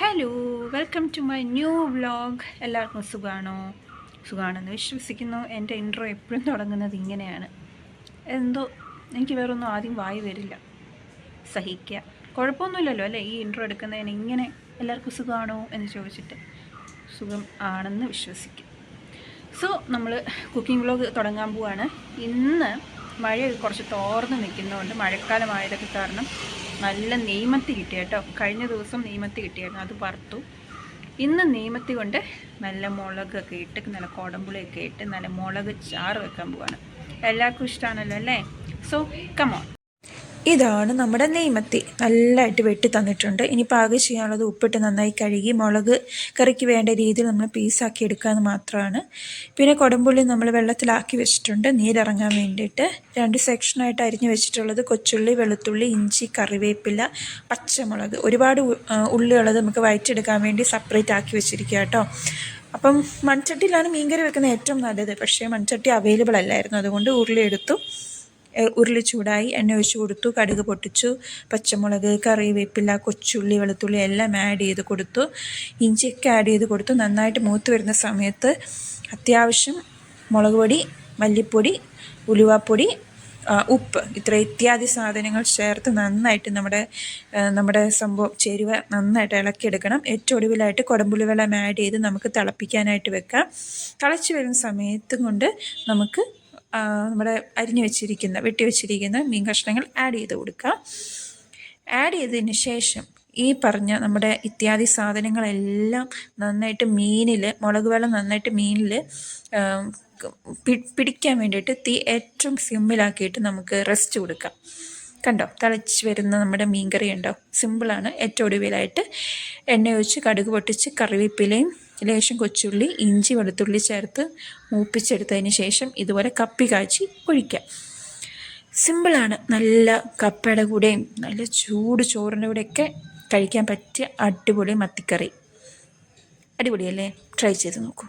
Hello welcome to my new vlog എല്ലാവർക്കും സുഖമാണോ സുഖമാണെന്ന് വിശ്വസിക്കുന്നു. എന്റെ ഇൻട്രോ എപ്പോഴും തുടങ്ങുന്നത് ഇങ്ങനെയാണ്. എന്തോ എനിക്ക് വേറൊന്നും ആദ്യം വായി വരില്ല. സഹിക്കുക കുഴപ്പമൊന്നുമില്ലല്ലോ അല്ലേ? ഈ ഇൻട്രോ എടുക്കുന്നതിന് ഇങ്ങനെ എല്ലാവർക്കും സുഖമാണോ എന്ന് ചോദിച്ചിട്ട്. സുഖം ആണെന്ന് വിശ്വസിക്കും. സോ നമ്മൾ കുക്കിംഗ് വ്ളോഗ് തുടങ്ങാൻ പോവാണ്. ഇന്ന് മഴ കുറച്ച് തോർന്ന് നിൽക്കുന്നതുകൊണ്ട് മഴക്കാലമായതൊക്കെ കാരണം നല്ല നെയ്മത്തി കിട്ടി കേട്ടോ. കഴിഞ്ഞ ദിവസം നെയ്മത്തി കിട്ടിയായിരുന്നു. അത് വറുത്തു. ഇന്ന് നെയ്മത്തി കൊണ്ട് നല്ല മുളകൊക്കെ ഇട്ട് നല്ല കുടമ്പുളിയൊക്കെ ഇട്ട് നല്ല മുളക് ചാറ് വെക്കാൻ പോവാണ്. എല്ലാവർക്കും ഇഷ്ടമാണല്ലോ അല്ലേ? സോ കമോൺ ഇതാണ് നമ്മുടെ നെയ്മത്തി. നല്ലതായിട്ട് വെട്ടി തന്നിട്ടുണ്ട്. ഇനി പാകം ചെയ്യാനുള്ളത് ഉപ്പിട്ട് നന്നായി കഴുകി മുളക് കറിക്ക് വേണ്ട രീതിയിൽ നമ്മൾ പീസാക്കി എടുക്കാമെന്ന് മാത്രമാണ്. പിന്നെ കുടംപുള്ളി നമ്മൾ വെള്ളത്തിലാക്കി വെച്ചിട്ടുണ്ട്. നീരിറങ്ങാൻ വേണ്ടിയിട്ട് രണ്ട് സെക്ഷനായിട്ട് അരിഞ്ഞ് വെച്ചിട്ടുള്ളത് കൊച്ചുള്ളി വെളുത്തുള്ളി ഇഞ്ചി കറിവേപ്പില പച്ചമുളക്. ഒരുപാട് ഉള്ളിയുള്ളത് നമുക്ക് വയറ്റെടുക്കാൻ വേണ്ടി സെപ്പറേറ്റ് ആക്കി വെച്ചിരിക്കുക കേട്ടോ. അപ്പം മൺചട്ടിയിലാണ് മീൻകറി വെക്കുന്നത് ഏറ്റവും നല്ലത്. പക്ഷേ മൺചട്ടി അവൈലബിൾ അല്ലായിരുന്നു. അതുകൊണ്ട് ഉരുളി എടുത്തു. എ- ഉരുളി ചൂടായി എണ്ണ ഒഴിച്ച് കൊടുത്തു കടുക് പൊട്ടിച്ചു പച്ചമുളക് കറിവേപ്പില കൊച്ചുള്ളി വെളുത്തുള്ളി എല്ലാം ആഡ് ചെയ്ത് കൊടുത്തു. ഇഞ്ചിയൊക്കെ ആഡ് ചെയ്ത് കൊടുത്തു. നന്നായിട്ട് മൂത്ത് വരുന്ന സമയത്ത് അത്യാവശ്യം മുളക് പൊടി മല്ലിപ്പൊടി ഉലുവാപ്പൊടി ഉപ്പ് ഇത്ര ഇത്യാദി സാധനങ്ങൾ ചേർത്ത് നന്നായിട്ട് നമ്മുടെ നമ്മുടെ സംഭവം ചേരുവ നന്നായിട്ട് ഇളക്കിയെടുക്കണം. ഏറ്റവും ഒടുവിലായിട്ട് കുടമ്പുളി വെള്ളം ആഡ് ചെയ്ത് നമുക്ക് തിളപ്പിക്കാനായിട്ട് വെക്കാം. തിളച്ച് വരുന്ന സമയത്തും കൊണ്ട് നമുക്ക് നമ്മുടെ അരിഞ്ഞു വെച്ചിരിക്കുന്ന വെട്ടി വെച്ചിരിക്കുന്ന മീൻ കഷ്ണങ്ങൾ ആഡ് ചെയ്ത് കൊടുക്കുക. ആഡ് ചെയ്തതിന് ശേഷം ഈ പറഞ്ഞ നമ്മുടെ ഇത്യാദി സാധനങ്ങളെല്ലാം നന്നായിട്ട് മീനിൽ മുളക് വെള്ളം നന്നായിട്ട് മീനിൽ പിടിക്കാൻ വേണ്ടിയിട്ട് തീ ഏറ്റവും സിമ്മിലാക്കിയിട്ട് നമുക്ക് റെസ്റ്റ് കൊടുക്കാം. കണ്ടോ? തിളച്ച് വരുന്ന നമ്മുടെ മീൻകറി ഉണ്ടോ? സിമ്പിളാണ്. ഏറ്റവും ഒടുവിലായിട്ട് എണ്ണ ഒഴിച്ച് കടുക് പൊട്ടിച്ച് കറിവേപ്പിലയും ലേശം കൊച്ചുള്ളി ഇഞ്ചി വെളുത്തുള്ളി ചേർത്ത് മൂപ്പിച്ചെടുത്തതിന് ശേഷം ഇതുപോലെ കപ്പി കാച്ചി ഒഴിക്കാം. സിമ്പിളാണ് നല്ല കപ്പയുടെ കൂടെയും നല്ല ചൂട് ചോറിന്റെ കൂടെയൊക്കെ കഴിക്കാൻ പറ്റിയ അടിപൊളി മത്തിക്കറി. അടിപൊളിയല്ലേ? ട്രൈ ചെയ്ത് നോക്കൂ.